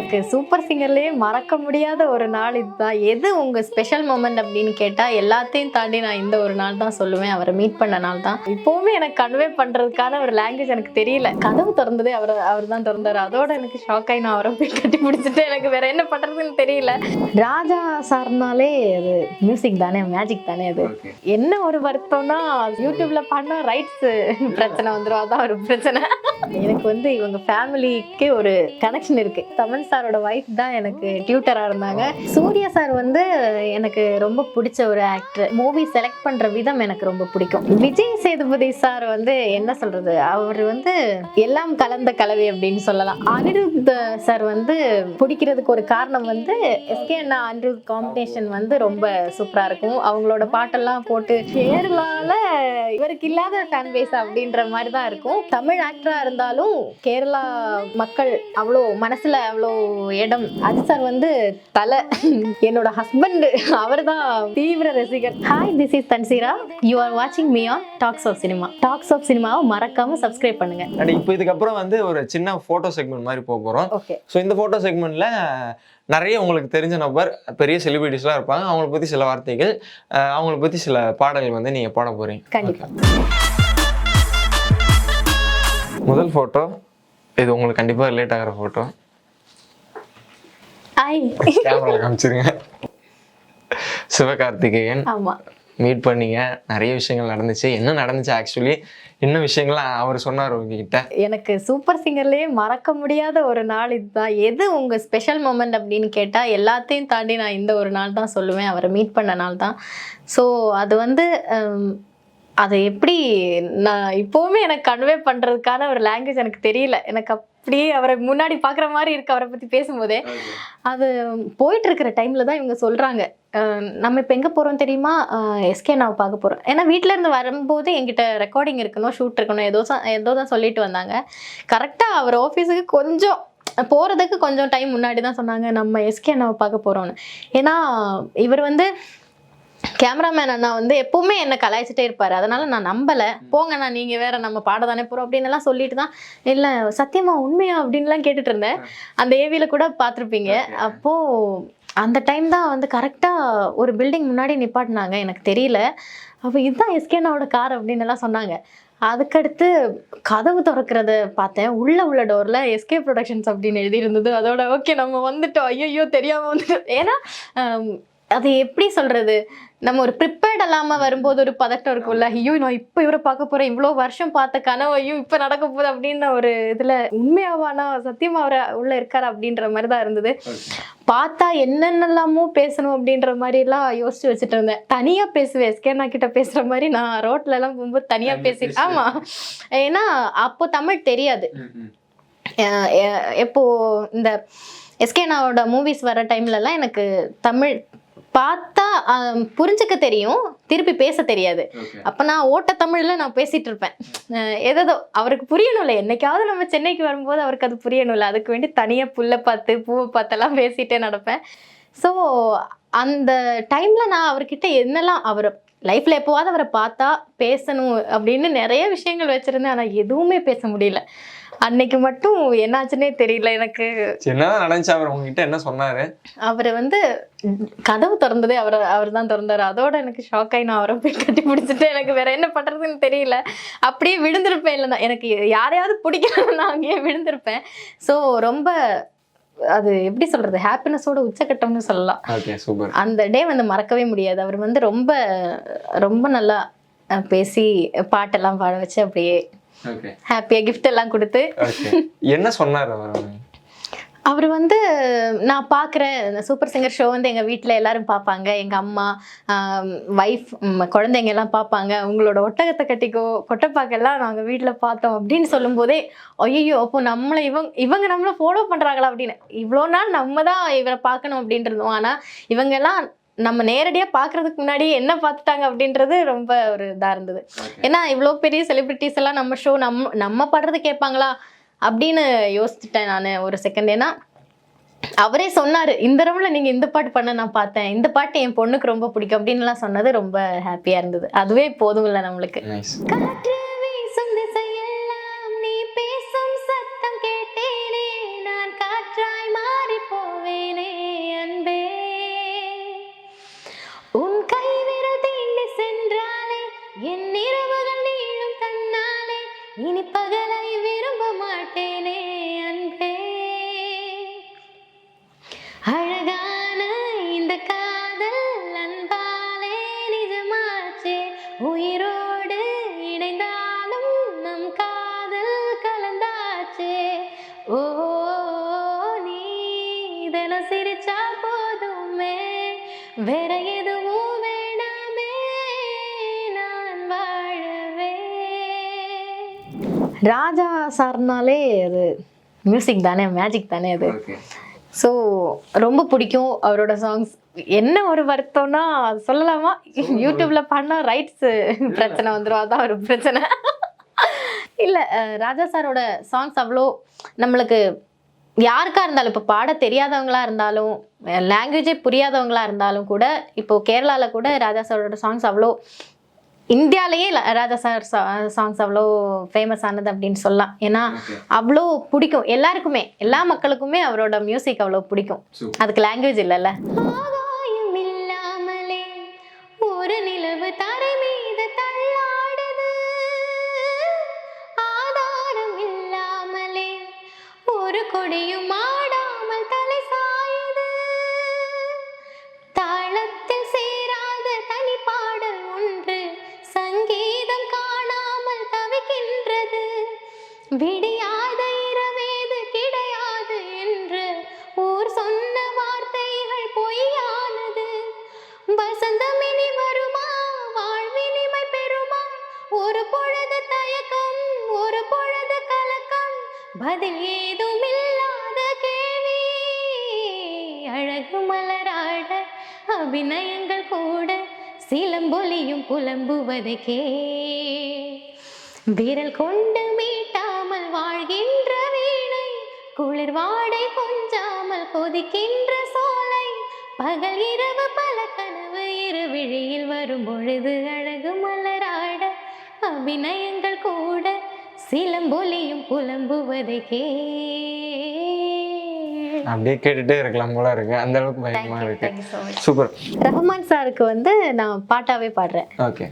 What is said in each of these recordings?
எனக்கு சூப்பர் சிங்கர்லயே மறக்க முடியாத ஒரு நாள் இதுதான். எது உங்க ஸ்பெஷல் மூமெண்ட் அப்படின்னு கேட்டா எல்லாத்தையும் தாண்டி நான் இந்த ஒரு நாள் தான் சொல்லுவேன். அவரை மீட் பண்ண நாள் தான். இப்போவுமே எனக்கு கன்வே பண்றதுக்கான ஒரு லாங்குவேஜ் எனக்கு தெரியல. கதவு திறந்ததே அவர் அவர் தான் திறந்தாரு. அதோட எனக்கு ஷாக் ஆகி நான் அவரை போய் கட்டி பிடிச்சிட்டு எனக்கு வேற என்ன பண்றதுன்னு தெரியல. ராஜா சார்னாலே அது மியூசிக் தானே மேஜிக் தானே அது. என்ன ஒரு வருத்தம்னா யூடியூப்ல பண்ண ரைட்ஸ் பிரச்சனை வந்துடும் அதான் ஒரு பிரச்சனை. எனக்கு வந்து இவங்க ஃபேமிலிக்கு ஒரு கனெக்ஷன் இருக்கு. தமன் சாரோட ஒய்ஃப் தான் எனக்கு டியூட்டராக இருந்தாங்க. சூர்யா சார் வந்து எனக்கு ரொம்ப பிடிச்ச ஒரு ஆக்டர் மூவி செலக்ட் பண்ற விதம் எனக்கு ரொம்ப பிடிக்கும். விஜய் சேதுபதி சார் வந்து என்ன சொல்றது? அவர் வந்து எல்லாம் கலந்த கலவை அப்படின்னு சொல்லலாம். அனிருத் சார் வந்து பிடிக்கிறதுக்கு ஒரு காரணம் வந்து எஸ்கே அண்ணா அனிருத் காம்பினேஷன் வந்து ரொம்ப சூப்பரா இருக்கும். அவங்களோட பாட்டெல்லாம் போட்டு கேரளால இவருக்கு இல்லாத ஃபேன் பேஸ் அப்படின்ற மாதிரி தான் இருக்கும். தமிழ் ஆக்டரா இருந்தாலும் கேரளா மக்கள் அவ்வளோ மனசுல அவ்வளோ இடம். அது சார் வந்து தலை. என்னோட ஹஸ்பண்ட் அவர் தான் தீவிர ரசிகர். Hi this is Thanseera you are வாட்சிங் me on talks of cinema talks of சினிமாவை மறக்காம சப்ஸ்கிரைப் பண்ணுங்க. இப்போ இதுக்கப்புறம் வந்து ஒரு சின்ன ஃபோட்டோ செக்மெண்ட் மாதிரி போக போகிறோம் ஓகே ஸோ இந்த ஃபோட்டோ செக்மெண்ட்ல நிறைய உங்களுக்கு தெரிஞ்ச நபர் பெரிய செலிபிரிட்டிஸ்லாம் இருப்பாங்க. அவங்கள பற்றி சில வார்த்தைகள் அவங்கள பற்றி சில பாடல்கள் வந்து நீங்கள் பாட போகிறீங்க கண்டிப்பா. முதல் ஃபோட்டோ இது உங்களுக்கு கண்டிப்பாக ரிலேட் ஆகிற ஃபோட்டோ ஐ கேமரா காமிச்சிருங்க. சிவகார்த்திகேயன். ஆமா. மீட் பண்ணீங்க. நிறைய விஷயங்கள் நடந்துச்சு. என்ன நடந்துச்சு ஆக்சுவலி என்ன விஷயங்கள்லாம் அவர் சொன்னார் உங்ககிட்ட? எனக்கு சூப்பர் சிங்கர்லயே மறக்க முடியாத ஒரு நாள் இதுதான். எது உங்க ஸ்பெஷல் மூமெண்ட் அப்படின்னு கேட்டா எல்லாத்தையும் தாண்டி நான் இந்த ஒரு நாள் தான் சொல்லுவேன். அவரை மீட் பண்ண நாள் தான். ஸோ அது வந்து அதை எப்படி நான் இப்போவுமே எனக்கு கன்வே பண்றதுக்கான ஒரு லாங்குவேஜ் எனக்கு தெரியல. எனக்கு அப்படியே அவரை முன்னாடி பார்க்குற மாதிரி இருக்கு அவரை பத்தி பேசும்போதே. அது போயிட்டு இருக்கிற டைம்ல தான் இவங்க சொல்றாங்க. அஹ் நம்ம இப்போ எங்கே போகிறோம் தெரியுமா? எஸ்கே நான் பார்க்க போகிறோம் ஏன்னா வீட்ல இருந்து வரும்போது என்கிட்ட ரெக்கார்டிங் இருக்கணும் ஷூட் இருக்கணும் ஏதோ ஏதோ தான் சொல்லிட்டு வந்தாங்க. கரெக்டாக அவர் ஆஃபீஸுக்கு கொஞ்சம் போகிறதுக்கு கொஞ்சம் டைம் முன்னாடி தான் சொன்னாங்க நம்ம எஸ்கே அண்ணாவை பார்க்க போகிறோன்னு ஏன்னா இவர் வந்து கேமராமேன் அண்ணா வந்து எப்பவுமே என்ன கலாய்ச்சிட்டே இருப்பாரு. அதனால நான் நம்பல. போங்கண்ணா நீங்க வேற நம்ம பாட தானே போறோம் அப்படின்னு எல்லாம் சொல்லிட்டு தான் இல்ல சத்தியமா உண்மையா? அப்படின்லாம் கேட்டுட்டு இருந்தேன். அந்த ஏவியில கூட பார்த்துருப்பீங்க. அப்போ அந்த டைம் தான் வந்து கரெக்டா ஒரு பில்டிங் முன்னாடி நிப்பாட்டினாங்க. எனக்கு தெரியல. அப்போ இதுதான் எஸ்கேனாவோட கார் அப்படின்னு எல்லாம் சொன்னாங்க. அதுக்கடுத்து கதவு திறக்கிறத பார்த்தேன். உள்ள உள்ள டோர்ல எஸ்கே ப்ரொடக்ஷன்ஸ் அப்படின்னு எழுதி இருந்தது அதோட ஓகே நம்ம வந்துட்டோம். ஐயோ தெரியாம வந்துட்டோம். ஏன்னா அது எப்படி சொல்றது? நம்ம ஒரு ப்ரிப்பேர்ட் இல்லாம வரும்போது ஒரு பதட்டம் இருக்கும்ல. ஐயோ நான் இப்போ இவரை பார்க்க போறேன். இவ்வளோ வருஷம் பார்த்த கனவு. ஐயோ இப்போ நடக்க போகுது அப்படின்ற ஒரு இதுல உண்மையாவானா சத்தியமா அவர் உள்ள இருக்காரு அப்படின்ற மாதிரி தான் இருந்தது. பார்த்தா என்னென்னலாமோ பேசணும் அப்படின்ற மாதிரி எல்லாம் யோசிச்சு வச்சுட்டு இருந்தேன். தனியா பேசுவேன். எஸ்கேனா கிட்ட பேசுற மாதிரி நான் ரோட்ல எல்லாம் போகும்போது தனியா பேசி. ஆமா. ஏன்னா அப்போ தமிழ் தெரியாது. எப்போ இந்த எஸ்கேனாவோட மூவிஸ் வர டைம்லலாம் எனக்கு தமிழ் பார்த்தா புரிஞ்சுக்க தெரியும் திருப்பி பேச தெரியாது. அப்போ நான் ஓட்ட தமிழ்ல நான் பேசிட்டு இருப்பேன். அஹ் ஏதேதோ அவருக்கு புரியணும்ல என்னைக்காவது நம்ம சென்னைக்கு வரும்போது அவருக்கு அது புரியணும்ல. அதுக்கு வேண்டி தனியா புல்லை பார்த்து பூவை பார்த்தெல்லாம் பேசிட்டே நடப்பேன். ஸோ அந்த டைம்ல நான் அவர்கிட்ட என்னெல்லாம் அவர் லைஃப்ல எப்போவாவது அவரை பார்த்தா பேசணும் அப்படின்னு நிறைய விஷயங்கள் வச்சிருந்தேன். ஆனா எதுவுமே பேச முடியல. அன்னைக்கு மட்டும் என்னாச்சுன்னே தெரியல எனக்கு. என்னதான் நடந்துச்சு? அவர் உங்ககிட்ட என்ன சொன்னாரு? அவர் வந்து கதவு திறந்ததே அவர் அவர் தான் திறந்தாரு. அதோட எனக்கு ஷாக் ஆகி நான் அவரை போய் கட்டி பிடிச்சிட்டு எனக்கு வேற என்ன பண்றதுன்னு தெரியல. அப்படியே விழுந்திருப்பேன் இல்லைன்னா எனக்கு யாரையாவது பிடிக்கலன்னா நான் அங்கேயே விழுந்திருப்பேன். ஸோ ரொம்ப அது எப்படி சொல்றது? ஹாப்பினஸோட உச்சக்கட்டம்னு சொல்லலாம். அந்த டே வந்து மறக்கவே முடியாது. அவர் வந்து ரொம்ப ரொம்ப நல்லா பேசி பாட்டெல்லாம் பாட வச்சு அப்படியே ஹாப்பியாக gift எல்லாம் கொடுத்து என்ன சொன்னார் அவர்? அவர் வந்து நான் பார்க்குறேன் சூப்பர் சிங்கர் ஷோ வந்து எங்கள் வீட்டில் எல்லாரும் பார்ப்பாங்க எங்கள் அம்மா ஒய்ஃப் குழந்தைங்க எல்லாம் பார்ப்பாங்க உங்களோட ஒட்டகத்தை கட்டிக்கோ கொட்டைப்பாக்கெல்லாம் நாங்கள் வீட்டில் பார்த்தோம் அப்படின்னு சொல்லும்போதே ஐயோ அப்போ நம்மளை இவங்க இவங்க நம்மளை ஃபாலோ பண்ணுறாங்களா அப்படின்னு. இவ்வளோ நாள் நம்ம தான் இவரை பார்க்கணும் அப்படின்றதும். ஆனால் இவங்கெல்லாம் நம்ம நேரடியாக பார்க்கறதுக்கு முன்னாடி என்ன பார்த்துட்டாங்க அப்படின்றது ரொம்ப ஒரு இதாக இருந்தது. ஏன்னா இவ்வளோ பெரிய செலிபிரிட்டிஸ் எல்லாம் நம்ம ஷோ நம்ம நம்ம பாடுறது கேட்பாங்களா? அப்படின்னு யோசிச்சுட்டேன் நான் ஒரு செகண்ட் ஏன்னா அவரே சொன்னாரு இந்த ரவுண்ட்ல நீங்க இந்த பாட்டு பண்ண நான் பார்த்தேன். இந்த பாட்டு என் பொண்ணுக்கு ரொம்ப பிடிக்கும். அப்படின்னுலாம் சொன்னது ரொம்ப ஹாப்பியா இருந்தது. அதுவே போதும் இல்லை நம்மளுக்கு வேற எதுவும் வேணாமே நான் வாழவே. ராஜா சார்னாலே அது மியூசிக் தானே மேஜிக் தானே அது. ஸோ ரொம்ப பிடிக்கும் அவரோட சாங்ஸ் என்ன ஒரு வருத்தம்னா அது சொல்லலாமா? யூடியூப்ல பண்ணா ரைட்ஸ் பிரச்சனை வந்துடும் அதான் ஒரு பிரச்சனை. இல்லை ராஜா சாரோட சாங்ஸ் அவ்வளோ நம்மளுக்கு யாருக்கா இருந்தாலும் இப்போ பாட தெரியாதவங்களா இருந்தாலும் லாங்குவேஜே புரியாதவங்களா இருந்தாலும் கூட இப்போ கேரளால கூட ராஜா சாரோட சாங்ஸ் அவ்வளோ இந்தியாலேயே ராஜா சார் சாங்ஸ் அவ்வளோ ஃபேமஸ் ஆனது அப்படின்னு சொல்லலாம். ஏன்னா அவ்வளோ பிடிக்கும். எல்லாருக்குமே எல்லா மக்களுக்குமே அவரோட மியூசிக் அவ்வளோ பிடிக்கும். அதுக்கு லாங்குவேஜ் இல்லைல்ல. ஒரு நிலவு தரை அதில் ஏதும் இல்லாத கேள்வி. அழகு மலராட அபிநயங்கள் கூட சிலம்பொலியும் புலம்புவதை கே விரல் கொண்டு மீட்டாமல் வாழ்கின்ற வீணை குளிர் வாடை கொஞ்சாமல் கொதிக்கின்ற சோலை. பகல் இரவு பல கனவு இரு விழியில் வரும் பொழுது அழகு மலராட அபிநயங்கள் கூட சிலம்பொலியும் புலம்புவதை கே அப்படியே கேட்டுட்டே இருக்கலாம் போல இருக்கு. அந்த அளவுக்கு பயமா இருக்கு. சூப்பர். ரஹ்மான் சாருக்கு வந்து நான் பாட்டாவே பாடுறேன். ஓகே.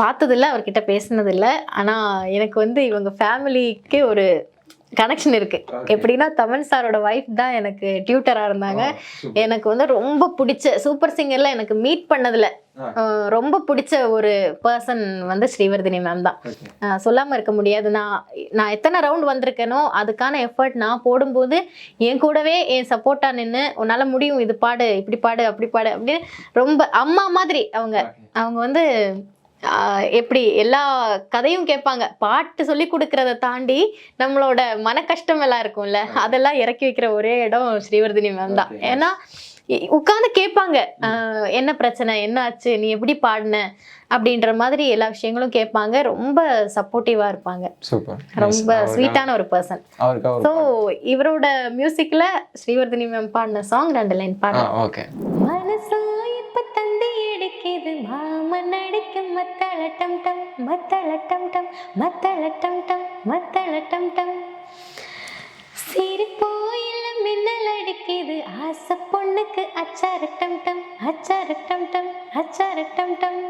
பார்த்ததில்ல அவர்கிட்ட பேசினதில்ல. ஆனால் எனக்கு வந்து இவங்க ஃபேமிலிக்கு ஒரு கனெக்ஷன் இருக்கு. எப்படின்னா தமன் சாரோட ஒய்ஃப் தான் எனக்கு டியூட்டராக இருந்தாங்க. எனக்கு வந்து ரொம்ப பிடிச்ச சூப்பர் சிங்கர்ல எனக்கு மீட் பண்ணதுல ரொம்ப பிடிச்ச ஒரு பர்சன் வந்து ஸ்ரீவர்தினி மேம் தான். ஓகே ஆஹ் சொல்லாம இருக்க முடியாது. நான் நான் எத்தனை ரவுண்ட் வந்திருக்கேனோ அதுக்கான எஃபர்ட் நான் போடும்போது என் கூடவே என் சப்போர்ட்டா நின்று உன்னால முடியும் இது பாடு இப்படி பாடு அப்படி பாடு அப்படின்னு ரொம்ப அம்மா மாதிரி அவங்க. அவங்க வந்து எப்படி எல்லா கதையும் கேட்பாங்க. பாட்டு சொல்லி கொடுக்கறத தாண்டி நம்மளோட மன கஷ்டம் எல்லாம் இருக்கும்ல அதெல்லாம் இறக்கி வைக்கிற ஒரே இடம் ஸ்ரீவர்தினி மேம் தான். ஏன்னா உட்காந்து கேட்பாங்க. என்ன பிரச்சனை? என்ன ஆச்சு? நீ எப்படி பாடின? அப்படின்ற மாதிரி எல்லா விஷயங்களும் கேட்பாங்க. ரொம்ப சப்போர்ட்டிவா இருப்பாங்க. ரொம்ப ஸ்வீட்டான ஒரு பர்சன் ஸோ இவரோட மியூசிக்ல ஸ்ரீவர்தினி மேம் பாடின சாங் ரெண்டு லைன் பாடுறேன் ஓகே மனசோ இப்ப தந்தி ஆசை பொண்ணுக்கு அச்சாரு டம் டம் அச்சாரு டம் டம் அச்சாரு டம் டம்.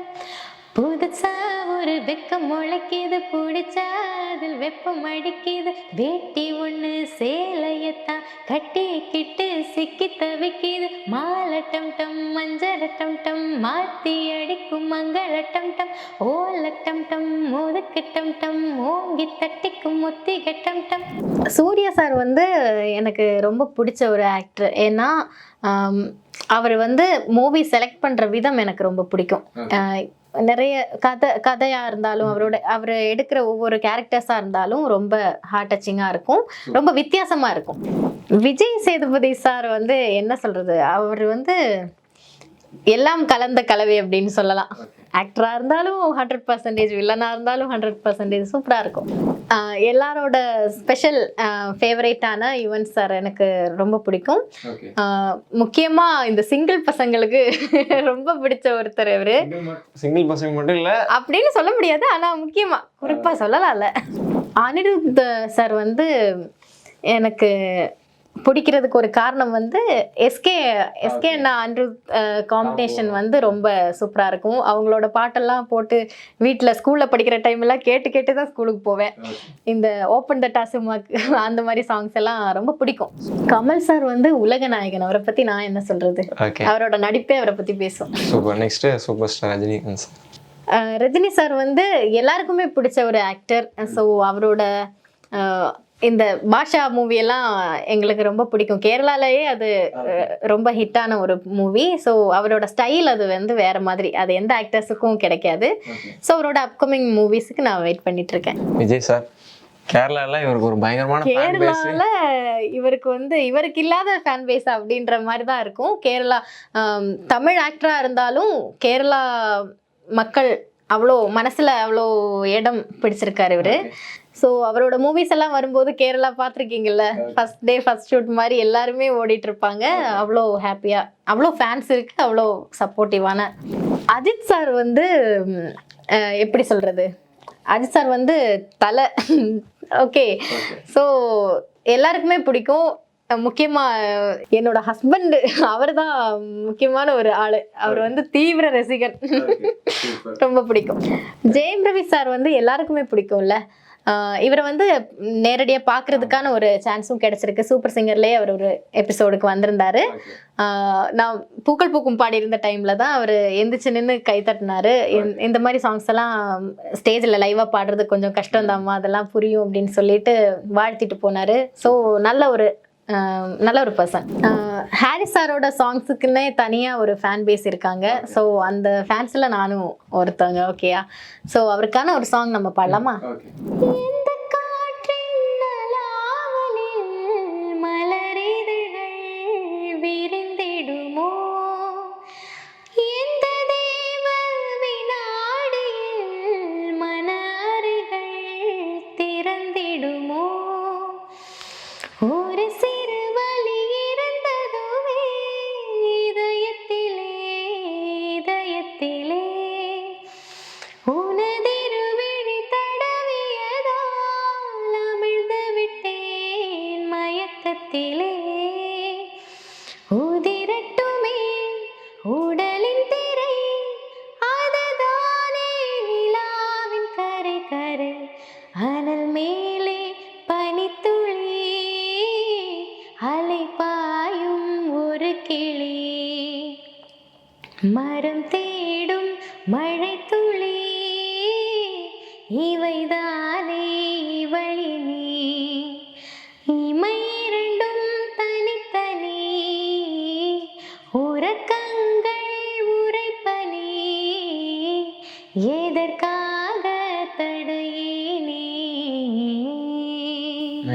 புதுசா ஒரு வெக்கம் முளைக்குது பிடிச்சா அதில் வெப்பம் அடிக்குது. வேட்டி ஒண்ணு சேலையத்தான் கட்டிக்கிட்டு சிக்கி தவிக்குது. மாலட்டம் டம் மஞ்சளட்டம் டம் மாத்தி அடிக்கும் மங்களட்டம் டம் ஓலட்டம் டம் மோதுக்கட்டம் டம் ஓங்கி தட்டிக்கும் முத்திகட்டம் டம் சூர்யா சார் வந்து எனக்கு ரொம்ப பிடிச்ச ஒரு ஆக்டர் ஏன்னா அவர் வந்து மூவி செலக்ட் பண்ற விதம் எனக்கு ரொம்ப பிடிக்கும். நிறைய கதை கதையா இருந்தாலும் அவரோட அவர் எடுக்கிற ஒவ்வொரு கேரக்டர்ஸா இருந்தாலும் ரொம்ப ஹார்ட் டச்சிங்கா இருக்கும் ரொம்ப வித்தியாசமா இருக்கும். விஜய் சேதுபதி சார் வந்து என்ன சொல்றது? அவர் வந்து எல்லாம் கலந்த கலவை அப்படின்னு சொல்லலாம். ஆக்டரா இருந்தாலும் ஹண்ட்ரட் பர்சன்டேஜ் வில்லனா இருந்தாலும் ஹண்ட்ரட் பர்சன்டேஜ் சூப்பரா இருக்கும். எல்லாரோட ஸ்பெஷல் ஃபேவரேட்டான யுவன் சார் எனக்கு ரொம்ப பிடிக்கும். ஓகே ஆஹ் முக்கியமா இந்த சிங்கிள் பசங்களுக்கு ரொம்ப பிடிச்ச ஒருத்தர் இவரு. சிங்கிள் பசங்க மட்டும் இல்ல. அப்படின்னு சொல்ல முடியாது ஆனா முக்கியமா குறிப்பா சொல்லலாம்ல. அனிருத் சார் வந்து எனக்கு பிடிக்கிறதுக்கு ஒரு காரணம் வந்து எஸ்கே எஸ்கே அண்ணா அனிருத் காம்பினேஷன் வந்து ரொம்ப சூப்பரா இருக்கும். அவங்களோட பாட்டெல்லாம் போட்டு வீட்டில் ஸ்கூல்ல படிக்கிற டைம் எல்லாம் கேட்டு கேட்டு தான் ஸ்கூலுக்கு போவேன். இந்த ஓப்பன் த டாஸ் அந்த மாதிரி சாங்ஸ் எல்லாம் ரொம்ப பிடிக்கும். கமல் சார் வந்து உலக நாயகன். அவரை பத்தி நான் என்ன சொல்றது? ஓகே அவரோட நடிப்பே அவரை பத்தி பேசும் super next super star Rajinikanth sir Rajini sir வந்து எல்லாருக்குமே பிடிச்ச ஒரு ஆக்டர் ஸோ அவரோட இந்த பாஷா மூவி எல்லாம் எங்களுக்கு ரொம்ப பிடிக்கும். கேரளாலயே அது ரொம்ப ஹிட்டான ஒரு மூவி. ஸோ அவரோட ஸ்டைல் அது வந்து வேற மாதிரி. அது எந்த ஆக்டர்ஸுக்கும் கிடைக்காது. ஸோ அவரோட அப்கமிங் மூவிஸுக்கு நான் வெயிட் பண்ணிட்டு இருக்கேன் விஜய் சார் கேரளால இவருக்கு ஒரு பயங்கரமான ஃபேன் பேஸ் கேரளால இவருக்கு வந்து இவருக்கு இல்லாத ஃபேன் பேஸ் அப்படின்ற மாதிரி தான் இருக்கும். கேரளா தமிழ் ஆக்டரா இருந்தாலும் கேரளா மக்கள் அவ்வளோ மனசுல அவ்வளோ இடம் பிடிச்சிருக்காரு இவரு. ஸோ அவரோட மூவிஸ் எல்லாம் வரும்போது கேரளா பார்த்துருக்கீங்கல்ல? ஃபர்ஸ்ட் டே ஃபர்ஸ்ட் ஷூட் மாதிரி எல்லாருமே ஓடிட்டு இருப்பாங்க அவ்வளோ ஹாப்பியா அவ்வளோ ஃபேன்ஸ் இருக்கு அவ்வளோ சப்போர்ட்டிவான அஜித் சார் வந்து எப்படி சொல்றது? அஜித் சார் வந்து தலை. ஓகே ஸோ எல்லாருக்குமே பிடிக்கும். அஹ் முக்கியமா அஹ் என்னோட ஹஸ்பண்ட் அவர் தான் முக்கியமான ஒரு ஆளு. அவர் வந்து தீவிர ரசிகர். ரொம்ப பிடிக்கும். ஜெயம் ரவி சார் வந்து எல்லாருக்குமே பிடிக்கும்ல? இவரை வந்து நேரடியாக பார்க்கறதுக்கான ஒரு சான்ஸும் கிடைச்சிருக்கு. சூப்பர் சிங்கர்லேயே அவர் ஒரு எபிசோடுக்கு வந்திருந்தாரு. நான் பூக்கள் பூக்கும் பாடி இருந்த டைம்ல தான் அவர் எந்திரிச்சு நின்று கை தட்டினாரு. இந்த- மாதிரி சாங்ஸ் எல்லாம் ஸ்டேஜில் லைவாக பாடுறது கொஞ்சம் கஷ்டம் அதெல்லாம் புரியும் அப்படின்னு சொல்லிட்டு வாழ்த்திட்டு போனாரு. ஸோ நல்ல ஒரு நல்ல ஒரு பர்சன் ஹாரிஸ் சாரோட சாங்ஸுக்குன்னே தனியாக ஒரு ஃபேன் பேஸ் இருக்காங்க. ஸோ அந்த ஃபேன்ஸில் நானும் ஒருத்தவங்க ஓகேயா ஸோ அவருக்கான ஒரு சாங் நம்ம பாடலாமா?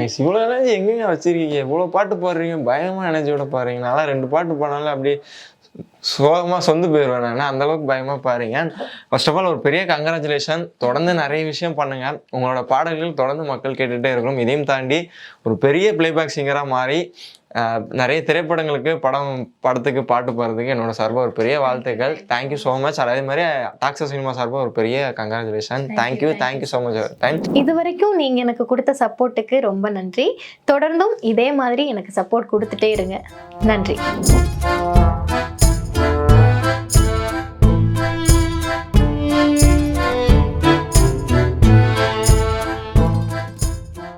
தடையே இவ்வளோ எனர்ஜி எங்கேங்க வச்சிருக்கீங்க? இவ்வளோ பாட்டு பாடுறீங்க. பயமாக எனர்ஜியோட பாடுறீங்க. நல்லா ரெண்டு பாட்டு பாடினாலும் அப்படியே சோகமாக சொந்து போயிடுவேன் நான். அந்த அளவுக்கு பயமாக பாருங்க ஃபர்ஸ்ட் ஆஃப் ஆல் ஒரு பெரிய கங்க்ராச்சுலேஷன் தொடர்ந்து நிறைய விஷயம் பண்ணுங்க. உங்களோட பாடல்கள் தொடர்ந்து மக்கள் கேட்டுகிட்டே இருக்கணும். இதையும் தாண்டி ஒரு பெரிய பிளேபேக் சிங்கராக மாறி நிறைய திரைப்படங்களுக்கு படம் படத்துக்கு பாட்டு பாடுறதுக்கு என்னோட சார்பாக ஒரு பெரிய வாழ்த்துக்கள். தேங்க்யூ ஸோ மச் அதே மாதிரி டாக்ஸர் சினிமா சார்பாக ஒரு பெரிய congratulation thank you thank you so much time இது வரைக்கும் நீங்க எனக்கு கொடுத்த சப்போர்ட்டுக்கு ரொம்ப நன்றி. தொடர்ந்தும் இதே மாதிரி எனக்கு சப்போர்ட் கொடுத்துட்டே இருங்க. நன்றி.